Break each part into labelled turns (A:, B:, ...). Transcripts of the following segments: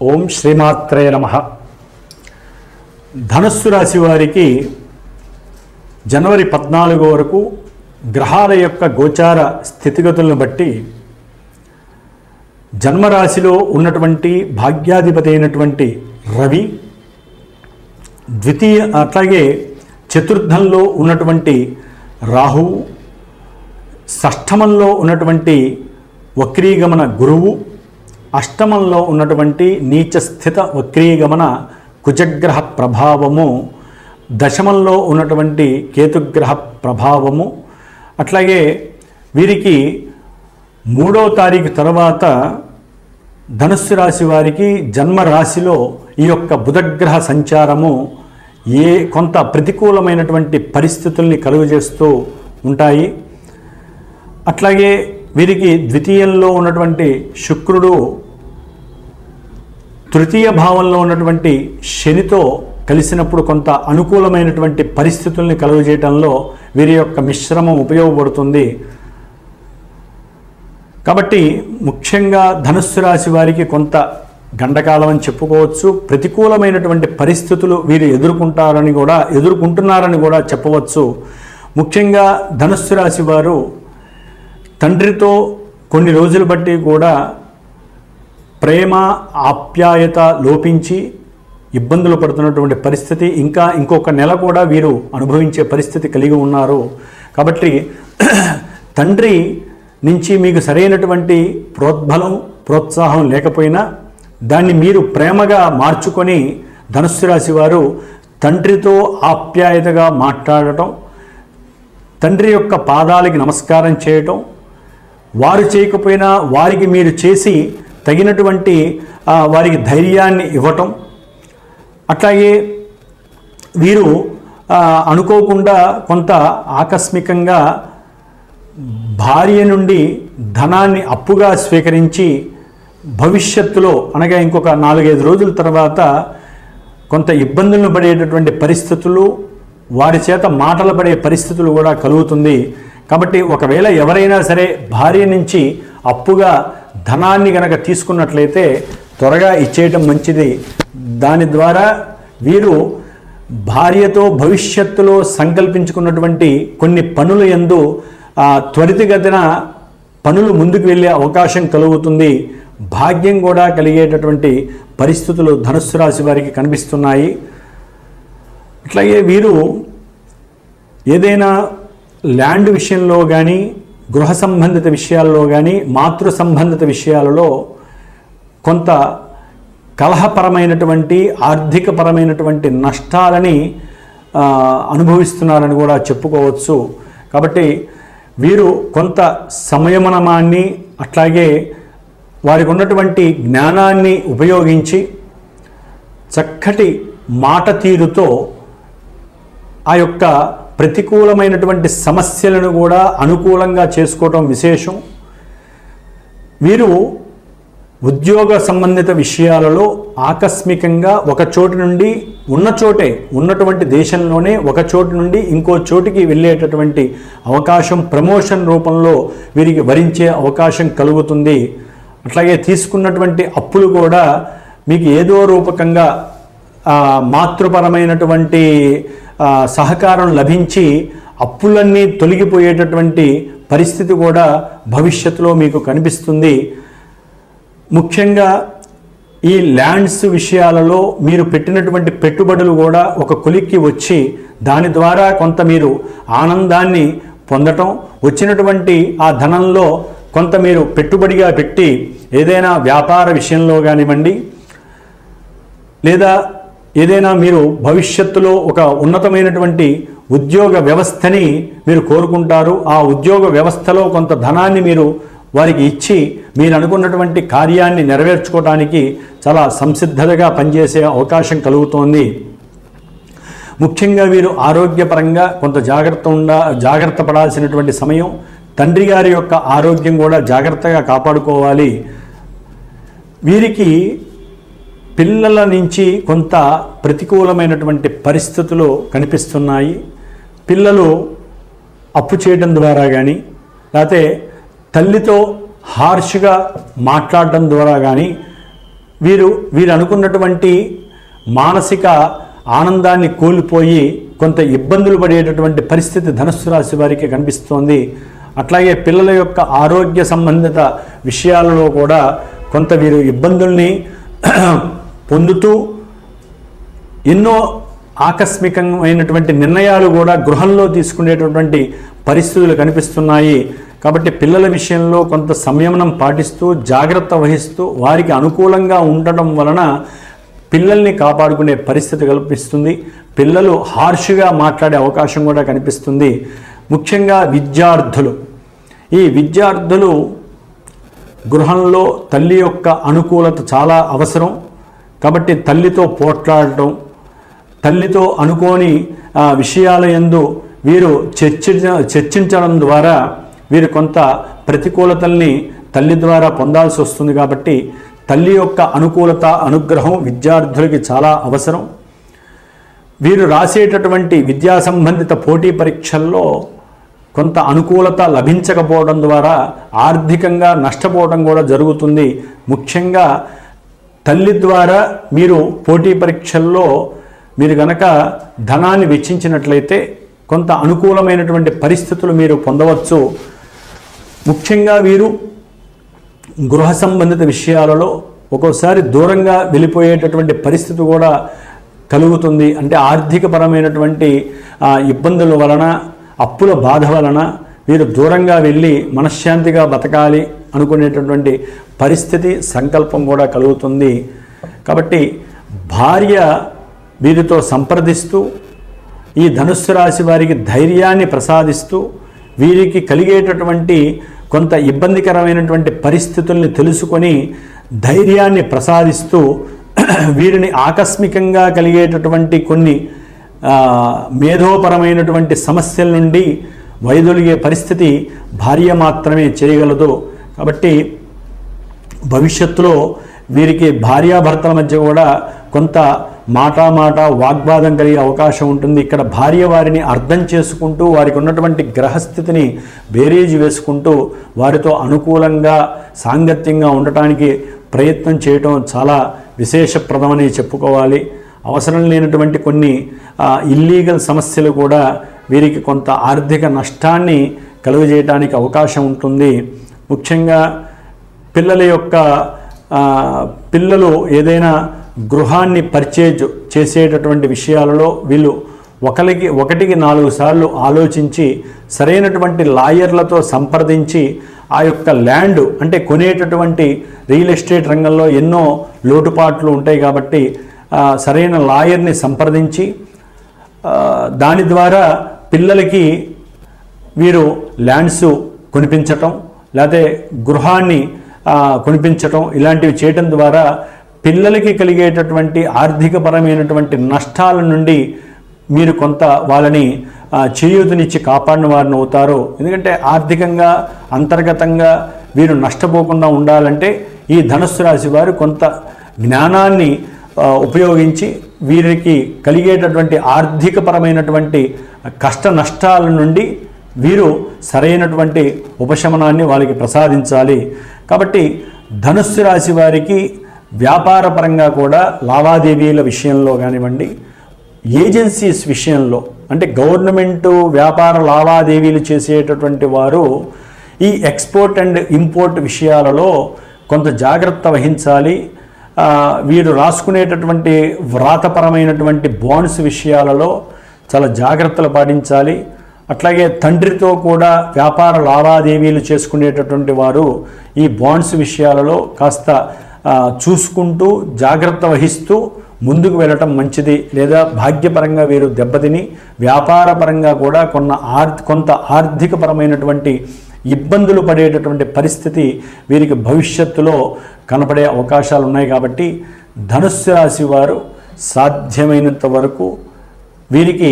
A: ఓం శ్రీమాత్రే నమ. ధనుస్సు రాశి వారికి జనవరి పద్నాలుగు వరకు గ్రహాల యొక్క గోచార స్థితిగతులను బట్టి జన్మరాశిలో ఉన్నటువంటి భాగ్యాధిపతి అయినటువంటి రవి ద్వితీయ అట్లాగే చతుర్థంలో ఉన్నటువంటి రాహువు షష్ఠమంలో ఉన్నటువంటి వక్రీగమన గురువు అష్టమంలో ఉన్నటువంటి నీచస్థిత వక్రీగమన కుజగ్రహ ప్రభావము దశమంలో ఉన్నటువంటి కేతుగ్రహ ప్రభావము అట్లాగే వీరికి మూడో తారీఖు తర్వాత ధనుస్సు రాశి వారికి జన్మ రాశిలో ఈ యొక్క బుధగ్రహ సంచారము ఏ కొంత ప్రతికూలమైనటువంటి పరిస్థితుల్ని కలుగజేస్తూ ఉంటాయి. అట్లాగే వీరికి ద్వితీయంలో ఉన్నటువంటి శుక్రుడు తృతీయ భావంలో ఉన్నటువంటి శనితో కలిసినప్పుడు కొంత అనుకూలమైనటువంటి పరిస్థితుల్ని కలుగజేయటంలో వీరి యొక్క మిశ్రమం ఉపయోగపడుతుంది. కాబట్టి ముఖ్యంగా ధనుస్సు రాశి వారికి కొంత గండకాలం అని చెప్పుకోవచ్చు. ప్రతికూలమైనటువంటి పరిస్థితులు వీరు ఎదుర్కొంటారని కూడా ఎదుర్కొంటున్నారని కూడా చెప్పవచ్చు. ముఖ్యంగా ధనుస్సు రాశి వారు తండ్రితో కొన్ని రోజులు బట్టి కూడా ప్రేమ ఆప్యాయత లోపించి ఇబ్బందులు పడుతున్నటువంటి పరిస్థితి ఇంకా ఇంకొక నెల కూడా వీరు అనుభవించే పరిస్థితి కలిగి ఉన్నారు. కాబట్టి తండ్రి నుంచి మీకు సరైనటువంటి ప్రోద్బలం ప్రోత్సాహం లేకపోయినా దాన్ని మీరు ప్రేమగా మార్చుకొని ధనుస్సు రాశి వారు తండ్రితో ఆప్యాయతగా మాట్లాడటం తండ్రి యొక్క పాదాలకి నమస్కారం చేయటం వారు చేయకపోయినా వారికి మీరు చేసి తగినటువంటి వారికి ధైర్యాన్ని ఇవ్వటం. అట్లాగే వీరు అనుకోకుండా కొంత ఆకస్మికంగా భార్య నుండి ధనాన్ని అప్పుగా స్వీకరించి భవిష్యత్తులో అనగా ఇంకొక నాలుగైదు రోజుల తర్వాత కొంత ఇబ్బందులను పడేటటువంటి పరిస్థితులు వారి చేత మాటలు పడే పరిస్థితులు కూడా కలుగుతుంది. కాబట్టి ఒకవేళ ఎవరైనా సరే భార్య నుంచి అప్పుగా ధనాన్ని గనక తీసుకున్నట్లయితే త్వరగా ఇచ్చేయటం మంచిది. దాని ద్వారా వీరు భార్యతో భవిష్యత్తులో సంకల్పించుకున్నటువంటి కొన్ని పనుల ఎందు త్వరితగతిన పనులు ముందుకు వెళ్ళే అవకాశం కలుగుతుంది. భాగ్యం కూడా కలిగేటటువంటి పరిస్థితులు ధనుస్సు రాశి వారికి కనిపిస్తున్నాయి. అట్లాగే వీరు ఏదైనా ల్యాండ్ విషయంలో కానీ గృహ సంబంధిత విషయాల్లో కానీ మాతృ సంబంధిత విషయాలలో కొంత కలహపరమైనటువంటి ఆర్థికపరమైనటువంటి నష్టాలని అనుభవిస్తున్నారని కూడా చెప్పుకోవచ్చు. కాబట్టి వీరు కొంత సమయమనమాన్ని అట్లాగే వారికి ఉన్నటువంటి జ్ఞానాన్ని ఉపయోగించి చక్కటి మాట తీరుతో ఆ యొక్క ప్రతికూలమైనటువంటి సమస్యలను కూడా అనుకూలంగా చేసుకోవటం విశేషం. వీరు ఉద్యోగ సంబంధిత విషయాలలో ఆకస్మికంగా ఒక చోటు నుండి ఉన్న చోటే ఉన్నటువంటి దేశంలోనే ఒక చోటు నుండి ఇంకో చోటికి వెళ్ళేటటువంటి అవకాశం ప్రమోషన్ రూపంలో వీరికి వరించే అవకాశం కలుగుతుంది. అట్లాగే తీసుకున్నటువంటి అప్పులు కూడా మీకు ఏదో రూపకంగా మాతృపరమైనటువంటి సహకారం లభించి అప్పులన్నీ తొలగిపోయేటటువంటి పరిస్థితి కూడా భవిష్యత్తులో మీకు కనిపిస్తుంది. ముఖ్యంగా ఈ ల్యాండ్స్ విషయాలలో మీరు పెట్టినటువంటి పెట్టుబడులు కూడా ఒక కొలిక్కి వచ్చి దాని ద్వారా కొంత మీరు ఆనందాన్ని పొందటం వచ్చినటువంటి ఆ ధనంలో కొంత మీరు పెట్టుబడిగా పెట్టి ఏదైనా వ్యాపార విషయంలో కానివ్వండి లేదా ఏదైనా మీరు భవిష్యత్తులో ఒక ఉన్నతమైనటువంటి ఉద్యోగ వ్యవస్థని మీరు కోరుకుంటారు ఆ ఉద్యోగ వ్యవస్థలో కొంత ధనాన్ని మీరు వారికి ఇచ్చి మీరు అనుకున్నటువంటి కార్యాన్ని నెరవేర్చుకోవడానికి చాలా సంసిద్ధతగా పనిచేసే అవకాశం కలుగుతోంది. ముఖ్యంగా వీరు ఆరోగ్యపరంగా కొంత జాగ్రత్త ఉండ జాగ్రత్త పడాల్సినటువంటి సమయం తండ్రి గారి యొక్క ఆరోగ్యం కూడా జాగ్రత్తగా కాపాడుకోవాలి. వీరికి పిల్లల నుంచి కొంత ప్రతికూలమైనటువంటి పరిస్థితులు కనిపిస్తున్నాయి. పిల్లలు అప్పు చేయడం ద్వారా కానీ లేకపోతే తల్లితో హార్ష్గా మాట్లాడడం ద్వారా కానీ వీరు వీరు అనుకున్నటువంటి మానసిక ఆనందాన్ని కోల్పోయి కొంత ఇబ్బందులు పడేటటువంటి పరిస్థితి ధనుస్సు రాశి వారికి కనిపిస్తోంది. అట్లాగే పిల్లల యొక్క ఆరోగ్య సంబంధిత విషయాలలో కూడా కొంత వీరు ఇబ్బందుల్ని పొందుతూ ఎన్నో ఆకస్మికమైనటువంటి నిర్ణయాలు కూడా గృహంలో తీసుకునేటటువంటి పరిస్థితులు కనిపిస్తున్నాయి. కాబట్టి పిల్లల విషయంలో కొంత సంయమనం పాటిస్తూ జాగ్రత్త వహిస్తూ వారికి అనుకూలంగా ఉండటం వలన పిల్లల్ని కాపాడుకునే పరిస్థితి కల్పిస్తుంది. పిల్లలు హార్ష్గా మాట్లాడే అవకాశం కూడా కనిపిస్తుంది. ముఖ్యంగా విద్యార్థులు. ఈ విద్యార్థులు గృహంలో తల్లి యొక్క అనుకూలత చాలా అవసరం. కాబట్టి తల్లితో పోట్లాడటం తల్లితో అనుకోని విషయాల ఎందు వీరు చర్చించ చర్చించడం ద్వారా వీరు కొంత ప్రతికూలతల్ని తల్లి ద్వారా పొందాల్సి వస్తుంది కాబట్టి తల్లి యొక్క అనుకూలత అనుగ్రహం విద్యార్థులకి చాలా అవసరం. వీరు రాసేటటువంటి విద్యా సంబంధిత పోటీ పరీక్షల్లో కొంత అనుకూలత లభించకపోవడం ద్వారా ఆర్థికంగా నష్టపోవడం కూడా జరుగుతుంది. ముఖ్యంగా తల్లి ద్వారా మీరు పోటీ పరీక్షల్లో మీరు గనక ధనాన్ని వెచ్చించినట్లయితే కొంత అనుకూలమైనటువంటి పరిస్థితులు మీరు పొందవచ్చు. ముఖ్యంగా వీరు గృహ సంబంధిత విషయాలలో ఒక్కోసారి దూరంగా వెళ్ళిపోయేటటువంటి పరిస్థితి కూడా కలుగుతుంది. అంటే ఆర్థికపరమైనటువంటి ఇబ్బందుల వలన అప్పుల బాధ వలన వీరు దూరంగా వెళ్ళి మనశ్శాంతిగా బతకాలి. అనుకునేటటువంటి పరిస్థితి సంకల్పం కూడా కలుగుతుంది. కాబట్టి భార్య వీరితో సంప్రదిస్తూ ఈ ధనుస్సు రాశి వారికి ధైర్యాన్ని ప్రసాదిస్తూ వీరికి కలిగేటటువంటి కొంత ఇబ్బందికరమైనటువంటి పరిస్థితుల్ని తెలుసుకొని ధైర్యాన్ని ప్రసాదిస్తూ వీరిని ఆకస్మికంగా కలిగేటటువంటి కొన్ని మేధోపరమైనటువంటి సమస్యల నుండి వైదొలిగే పరిస్థితి భార్య మాత్రమే చేయగలదు. కాబట్టి భవిష్యత్తులో వీరికి భార్యాభర్తల మధ్య కూడా కొంత మాటా మాట వాగ్వాదం కలిగే అవకాశం ఉంటుంది. ఇక్కడ భార్య వారిని అర్థం చేసుకుంటూ వారికి ఉన్నటువంటి గ్రహస్థితిని బేరీజు వేసుకుంటూ వారితో అనుకూలంగా సాంగత్యంగా ఉండటానికి ప్రయత్నం చేయటం చాలా విశేషప్రదమని చెప్పుకోవాలి. అవసరం లేనటువంటి కొన్ని ఇల్లీగల్ సమస్యలు కూడా వీరికి కొంత ఆర్థిక నష్టాన్ని కలుగజేయడానికి అవకాశం ఉంటుంది. ముఖ్యంగా పిల్లల యొక్క పిల్లలు ఏదైనా గృహాన్ని పర్చేజ్ చేసేటటువంటి విషయాలలో వీళ్ళు ఒకరికి ఒకటికి నాలుగు సార్లు ఆలోచించి సరైనటువంటి లాయర్లతో సంప్రదించి ఆ యొక్క ల్యాండ్ అంటే కొనేటటువంటి రియల్ ఎస్టేట్ రంగంలో ఎన్నో లోటుపాట్లు ఉంటాయి కాబట్టి సరైన లాయర్ని సంప్రదించి దాని ద్వారా పిల్లలకి వీరు ల్యాండ్స్ కొనిపించటం లేకపోతే గృహాన్ని కొనిపించటం ఇలాంటివి చేయటం ద్వారా పిల్లలకి కలిగేటటువంటి ఆర్థికపరమైనటువంటి నష్టాల నుండి మీరు కొంత వాళ్ళని చేయూతనిచ్చి కాపాడిన వారిని అవుతారు. ఎందుకంటే ఆర్థికంగా అంతర్గతంగా వీరు నష్టపోకుండా ఉండాలంటే ఈ ధనుస్సు రాశి వారు కొంత జ్ఞానాన్ని ఉపయోగించి వీరికి కలిగేటటువంటి ఆర్థికపరమైనటువంటి కష్ట నష్టాల నుండి వీరు సరైనటువంటి ఉపశమనాన్ని వాళ్ళకి ప్రసాదించాలి. కాబట్టి ధనుస్సు రాశి వారికి వ్యాపారపరంగా కూడా లావాదేవీల విషయంలో కానివ్వండి ఏజెన్సీస్ విషయంలో అంటే గవర్నమెంటు వ్యాపార లావాదేవీలు చేసేటటువంటి వారు ఈ ఎక్స్పోర్ట్ అండ్ ఇంపోర్ట్ విషయాలలో కొంత జాగ్రత్త వహించాలి. వీరు రాసుకునేటటువంటి వ్రాతపరమైనటువంటి బాండ్స్ విషయాలలో చాలా జాగ్రత్తలు పాటించాలి. అట్లాగే తండ్రితో కూడా వ్యాపార లావాదేవీలు చేసుకునేటటువంటి వారు ఈ బాండ్స్ విషయాలలో కాస్త చూసుకుంటూ జాగ్రత్త వహిస్తూ ముందుకు వెళ్ళటం మంచిది. లేదా భాగ్యపరంగా వీరు దెబ్బతిని వ్యాపారపరంగా కూడా కొన్న ఆర్ కొంత ఆర్థికపరమైనటువంటి ఇబ్బందులు పడేటటువంటి పరిస్థితి వీరికి భవిష్యత్తులో కనపడే అవకాశాలు ఉన్నాయి కాబట్టి ధనుస్సు రాశి వారు సాధ్యమైనంత వరకు వీరికి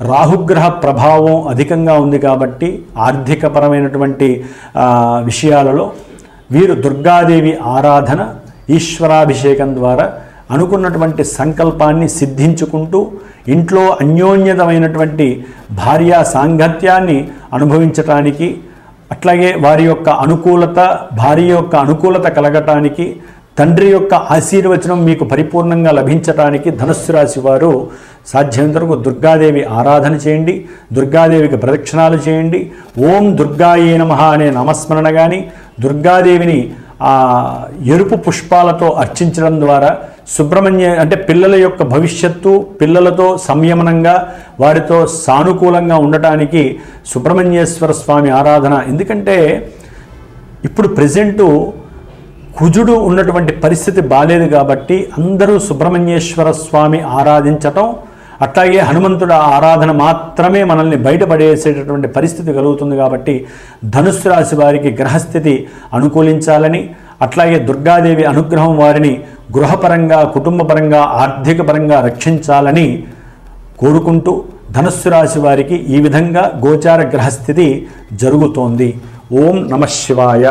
A: రాహుగ్రహ ప్రభావం అధికంగా ఉంది కాబట్టి ఆర్థికపరమైనటువంటి విషయాలలో వీరు దుర్గాదేవి ఆరాధన ఈశ్వరాభిషేకం ద్వారా అనుకున్నటువంటి సంకల్పాన్ని సిద్ధించుకుంటూ ఇంట్లో అన్యోన్యతమైనటువంటి భార్యా సాంగత్యాన్ని అనుభవించటానికి అట్లాగే వారి యొక్క అనుకూలత భార్య యొక్క అనుకూలత కలగటానికి తండ్రి యొక్క ఆశీర్వచనం మీకు పరిపూర్ణంగా లభించడానికి ధనుస్సు రాశి వారు సాధ్యమైనంత దుర్గాదేవి ఆరాధన చేయండి దుర్గాదేవికి ప్రదక్షిణాలు చేయండి. ఓం దుర్గాయే నమః అనే నామస్మరణ కానీ దుర్గాదేవిని ఆ ఎరుపు పుష్పాలతో అర్చించడం ద్వారా సుబ్రహ్మణ్య అంటే పిల్లల యొక్క భవిష్యత్తు పిల్లలతో సంయమనంగా వారితో సానుకూలంగా ఉండటానికి సుబ్రహ్మణ్యేశ్వర స్వామి ఆరాధన. ఎందుకంటే ఇప్పుడు ప్రజెంటు కుజుడు ఉన్నటువంటి పరిస్థితి బాలేదు కాబట్టి అందరూ సుబ్రహ్మణ్యేశ్వర స్వామి ఆరాధించటం అట్లాగే హనుమంతుడు ఆరాధన మాత్రమే మనల్ని బయటపడేసేటటువంటి పరిస్థితి కలుగుతుంది కాబట్టి ధనుస్సు రాశి వారికి గ్రహస్థితి అనుకూలించాలని అట్లాగే దుర్గాదేవి అనుగ్రహం వారిని గృహపరంగా కుటుంబపరంగా ఆర్థిక పరంగా రక్షించాలని కోరుకుంటూ ధనుస్సు రాశి వారికి ఈ విధంగా గోచార గ్రహస్థితి జరుగుతోంది. ఓం నమ శివాయ.